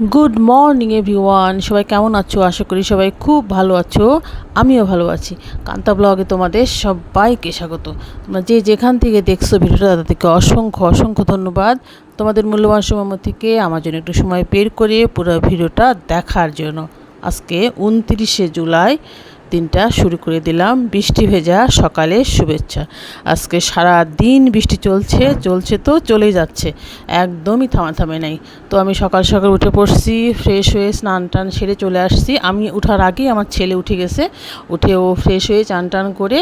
Good morning everyone সবাই কেমন আছো? আশা করি সবাই খুব ভালো আছো। আমিও ভালো আছি। কান্তা ব্লগে তোমাদের সবাইকে স্বাগত। তোমরা যে যেখান থেকে দেখছ ভিডিওটা, তাদেরকে অসংখ্য অসংখ্য ধন্যবাদ। তোমাদের মূল্যবান সময় থেকে আমার জন্য একটু সময় বের করে পুরো ভিডিওটা দেখার জন্য। আজকে উনত্রিশে জুলাই দিনটা শুরু করে দিলাম। বৃষ্টি ভেজা সকালের শুভেচ্ছা। আজকে সারা দিন বৃষ্টি চলছে চলছে তো চলেই যাচ্ছে। একদমই থামা থামে নাই। তো আমি সকাল সকাল উঠে পড়ছি ফ্রেশ হয়ে স্নান টান সেরে চলে আসছি। আমি ওঠার আগেই আমার ছেলে উঠে গেছে। উঠে ও ফ্রেশ হয়ে চান টান করে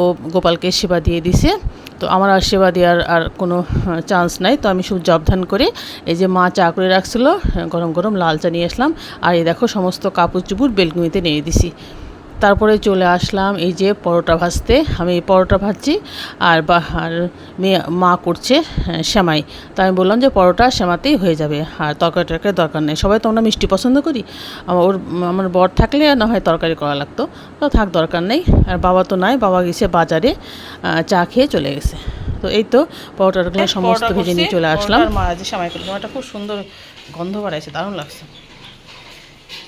ও গোপালকে সেবা দিয়ে দিছে। তো আমার আর সেবা দেওয়ার আর কোনো চান্স নাই। তো আমি শুধু জবধান করে এই যে মা চা করে রাখছিলো, গরম গরম লাল চা নিয়ে আসলাম। আর এই দেখো সমস্ত কাপড় চুপুর বেলকুনিতে নিয়ে দিছি। তারপরে চলে আসলাম এই যে পরোটা ভাজতে। আমি এই পরোটা ভাজছি আর বা আর মেয়ে মা করছে সেমাই। তো আমি বললাম যে পরোটা সেমাতেই হয়ে যাবে আর তরকারি টরকারি দরকার নেই। সবাই তো আমরা মিষ্টি পছন্দ করি। আমার ওর আমার বর থাকলে না হয় তরকারি করা লাগতো। তো থাক দরকার নেই। আর বাবা তো নাই বাবা গেছে বাজারে চা খেয়ে চলে গেছে। তো এই তো পরোটাগুলো সমস্ত ভেজে নিয়ে চলে আসলাম। মা যে সেমাই করলাম এটা খুব সুন্দর গন্ধ বাড়াইছে দারুণ লাগছে।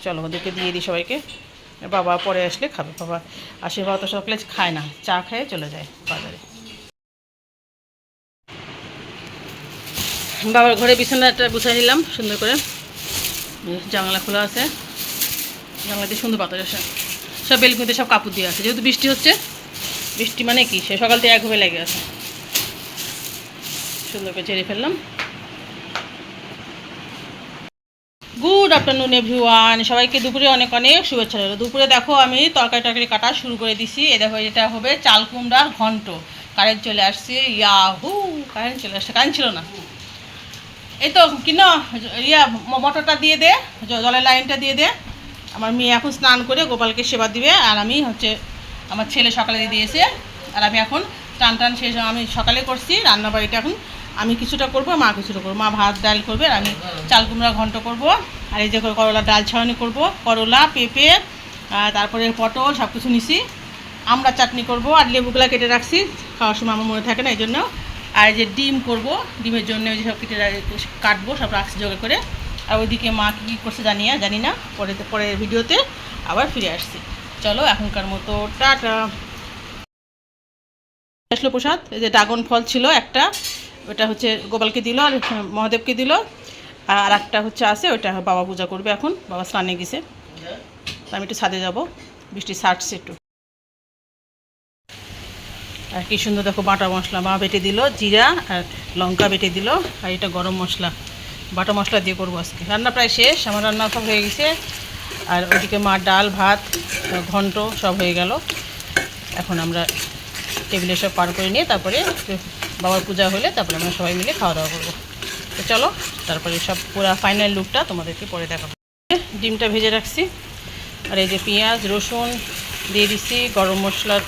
চলো ওদেরকে দিয়ে দিই সবাইকে। বাবা পরে আসলে খাবে। বাবা আসে বাবা তো সকালে খায় না, চা খেয়ে চলে যায় বাজারে। বাবার ঘরে বিছানাটা গুছাই নিলাম, সুন্দর করে। জানলা খোলা আছে। জানলা দিয়ে সুন্দর বাতাস আসে। সব বেলকুনিতে সব কাপড় দিয়ে আছে। যেহেতু বৃষ্টি হচ্ছে, বৃষ্টি মানে কি? সে সকাল থেকে একভাবে লেগে আছে। সুন্দর করে ছেড়ে ফেললাম গুড আফটারনুন এভরিওয়ান সবাইকে দুপুরে অনেক অনেক শুভেচ্ছা রইল। দুপুরে দেখো আমি তরকারি টরকারি কাটা শুরু করে দিছি। এ দেখো, এটা হবে চাল কুমড়ার ঘন্ট। কারেন্ট চলে আসছে, ইয়াহু কারেন্ট চলে আসছে কারেন্ট ছিল না। এই তো, কিন, ইয়া মটরটা দিয়ে দে জলের লাইনটা দিয়ে দে। আমার মেয়ে এখন স্নান করে গোপালকে সেবা দিবে, আর আমি হচ্ছে আমার ছেলে সকালে দিয়ে দিয়েছে। আর আমি এখন টান টান শেষ আমি সকালে করছি, রান্না বাড়িটা এখন আমি কিছুটা করব, মা কিছুটা করব। মা ভাত, ডাল করবে, আর আমি চাল কুমড়া ঘন্ট করব। আর এই যে করে করলা ডাল ছাড়ানি করব, করলা, পেঁপে তারপরে পটল সব কিছু নিছি। আমরা চাটনি করব আর লেবুগুলা কেটে রাখছি, খাওয়ার সময় আমার মনে থাকে না এই জন্য আর যে ডিম করব, ডিমের জন্য ওই যে সব কেটে কাটবো, সব রাখছি জোগাড় করে। আর ওইদিকে মা কী কী করছে জানি না জানি না। পরে পরের ভিডিওতে আবার ফিরে আসছি। চলো, এখনকার মতো টাটা। আসলো প্রসাদ, এই যে ড্রাগন ফল ছিল একটা, ওটা হচ্ছে গোপালকে দিল আর মহাদেবকে দিল। আর একটা হচ্ছে আছে ওটা বাবা পূজা করবে এখন, বাবা স্নানে গেছে। আমি একটু ছাদে যাব, বৃষ্টি ছাড়ছে একটু। আর কি সুন্দর দেখো বাটা মশলা, মা বেটে দিল জিরা আর লঙ্কা বেটে দিল, আর এটা গরম মশলা। বাটা মশলা দিয়ে করব আজকে। রান্না প্রায় শেষ, আমার রান্না সব হয়ে গেছে। আর ওইদিকে মা ডাল, ভাত, ঘন্ট সব হয়ে গেল। এখন আমরা টেবিলে সব পার করে নিয়ে তারপরে বাবার পূজা হলে তারপরে আমরা সবাই মিলে খাওয়া দাওয়া করব। তো চলো, তারপরে সব পুরো ফাইনাল লুকটা তোমাদেরকে পরে দেখাবো। ডিমটা ভেজে রাখছি। আর এই যে পেঁয়াজ, রসুন দিয়ে দিচ্ছি গরম মশলার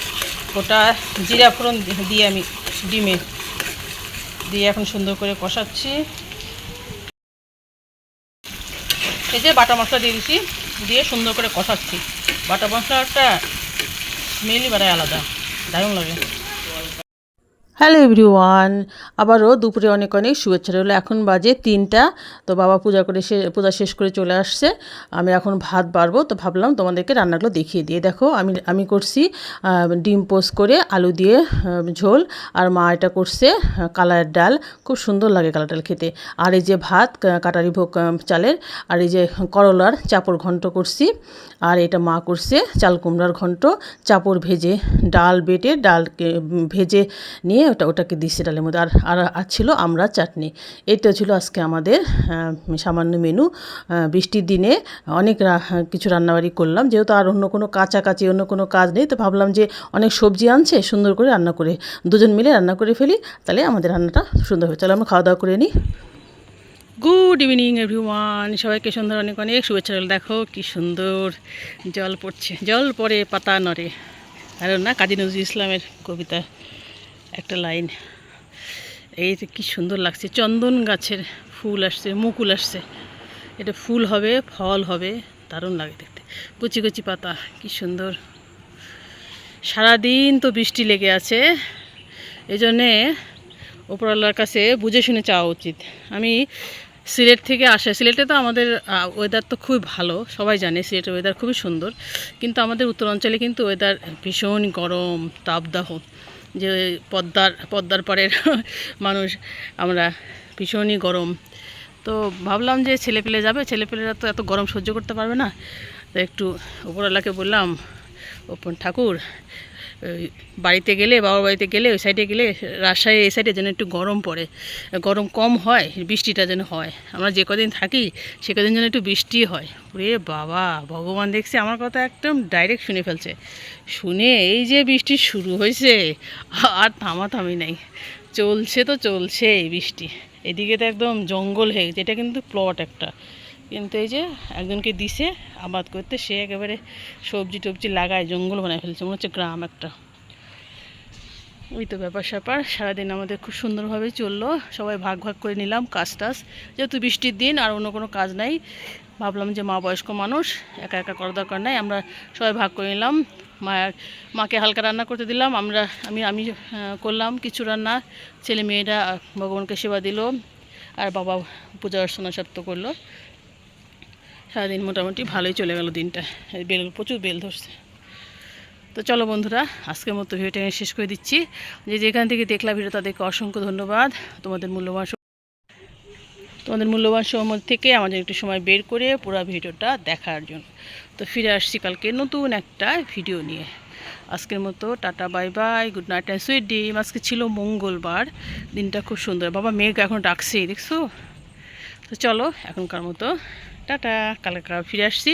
ওটা জিরা ফোড়ন দিয়ে আমি ডিমে দিয়ে এখন সুন্দর করে কষাচ্ছি। এই যে বাটা মশলা দিয়ে দিচ্ছি দিয়ে সুন্দর করে কষাচ্ছি। বাটা মশলাটা স্মেলই বাড়ায় আলাদা, দারুণ লাগে। হ্যালো এভরিওয়ান, আবারও দুপুরে অনেক অনেক শুভেচ্ছা রইল। এখন বাজে তিনটা, তো বাবা পূজা করে সে, পূজা শেষ করে চলে আসছে। আমি এখন ভাত বাড়বো, তো ভাবলাম তোমাদেরকে রান্নাগুলো দেখিয়ে দিয়ে। দেখো, আমি আমি করছি ডিম পোস্ট করে আলু দিয়ে ঝোল, আর মা এটা করছে কালার ডাল। খুব সুন্দর লাগে কালার ডাল খেতে। আর এই যে ভাত কাটারি ভোগ চালের, আর এই যে করলার চাপড় ঘন্ট করছি। আর এটা মা করছে চাল কুমড়ার ঘন্ট চাপড় ভেজে ডাল বেটে, ডালকে ভেজে নিয়ে ওটা, ওটাকে দিচ্ছে ডালের মধ্যে। আর আর আর ছিল আমরা চাটনি। এটা ছিল আজকে আমাদের সামান্য মেনু বৃষ্টির দিনে অনেক কিছু রান্নাবাড়ি করলাম। যেহেতু আর অন্য কোনো কাছাকাছি, অন্য কোনো কাজ নেই, তো ভাবলাম যে অনেক সবজি আনছে, সুন্দর করে রান্না করে, দুজন মিলে রান্না করে ফেলি, তাহলে আমাদের রান্নাটা সুন্দর হবে। চলো আমরা খাওয়া দাওয়া করে নিই। গুড ইভিনিং এভরিওয়ান সবাইকে সুন্দর অনেক অনেক শুভেচ্ছা দেখো কি সুন্দর জল পড়ছে। জল পড়ে পাতা নড়ে। আর না, কাজী নজরুল ইসলামের কবিতা। একটা লাইন। এই যে কী সুন্দর লাগছে, চন্দন গাছের ফুল আসছে, মুকুল আসছে। এটা ফুল হবে, ফল হবে, দারুণ লাগে দেখতে। কচি কচি পাতা, কি সুন্দর। সারাদিন তো বৃষ্টি লেগে আছে। এই জন্যে ওপরওয়ালার কাছে বুঝে শুনে চাওয়া উচিত। আমি সিলেট থেকে আসে, সিলেটে তো আমাদের ওয়েদার তো খুবই ভালো, সবাই জানে সিলেটের ওয়েদার খুবই সুন্দর। কিন্তু আমাদের উত্তরাঞ্চলে কিন্তু ওয়েদার ভীষণ গরম, তাপদাহ। যে পদ্মার পদ্মার পাড়ের মানুষ, আমরা ভীষণই গরম। তো ভাবলাম যে ছেলেপেলে যাবে, ছেলেপেলেরা তো এত গরম সহ্য করতে পারবে না। তো একটু উপরওয়ালাকে বললাম ঠাকুর বাড়িতে গেলে, বাবার বাড়িতে গেলে, ওই সাইডে গেলে রাজশাহী এই সাইডে যেন একটু গরম পড়ে, গরম কম হয়, বৃষ্টিটা যেন হয়। আমরা যে কদিন থাকি, সে কদিন যেন একটু বৃষ্টি হয়। ওরে বাবা, ভগবান দেখছি, আমার কথা একদম ডাইরেক্ট শুনে ফেলছে। শুনে এই যে বৃষ্টি শুরু হয়েছে, আর থামাথামি নাই। চলছে তো চলছে এই বৃষ্টি। এদিকে তো একদম জঙ্গল হয়ে গেছে, এটা কিন্তু প্লট একটা। কিন্তু এই যে একজনকে দিছে আবাদ করতে, সে একেবারে সবজি টবজি লাগায়, জঙ্গল বানায় ফেলছে। মনে হচ্ছে গ্রাম একটা। ওই তো ব্যাপার স্যাপার। সারাদিন আমাদের খুব সুন্দরভাবে চলল। সবাই ভাগ ভাগ করে নিলাম কাজ টাজ। যেহেতু বৃষ্টির দিন আর অন্য কোনো কাজ নাই, ভাবলাম যে মা বয়স্ক মানুষ, একা একা করার দরকার নাই। আমরা সবাই ভাগ করে নিলাম। মায়ের, মাকে হালকা রান্না করতে দিলাম। আমরা, আমি আমি করলাম কিছু রান্না। ছেলে মেয়েরা ভগবানকে সেবা দিল। আর বাবা পূজা অর্চনা তো করল। সারাদিন মোটামুটি ভালোই চলে গেল দিনটা। বেল, প্রচুর বেল ধরছে। তো চলো বন্ধুরা, আজকের মতো ভিডিওটা শেষ করে দিচ্ছি। যে যেখান থেকে দেখলা ভিডিও, তাদেরকে অসংখ্য ধন্যবাদ। তোমাদের মূল্যবান তোমাদের মূল্যবান সময় থেকে আমাদের একটু সময় বের করে পুরো ভিডিওটা দেখার জন্য। তো ফিরে আসছি কালকে নতুন একটা ভিডিও নিয়ে। আজকের মতো tata, bye bye, good night and sweet dream আজকে ছিল মঙ্গলবার, দিনটা খুব সুন্দর। বাবা মেঘ এখন ডাকছেই, দেখছ? তো চলো, এখনকার মতো টাটা, কালকে ফিরে আসছি।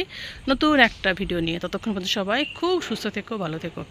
নতুন একটা ভিডিও নিয়ে। ততক্ষণ পর্যন্ত সবাই খুব সুস্থ থেকো, ভালো থেকো।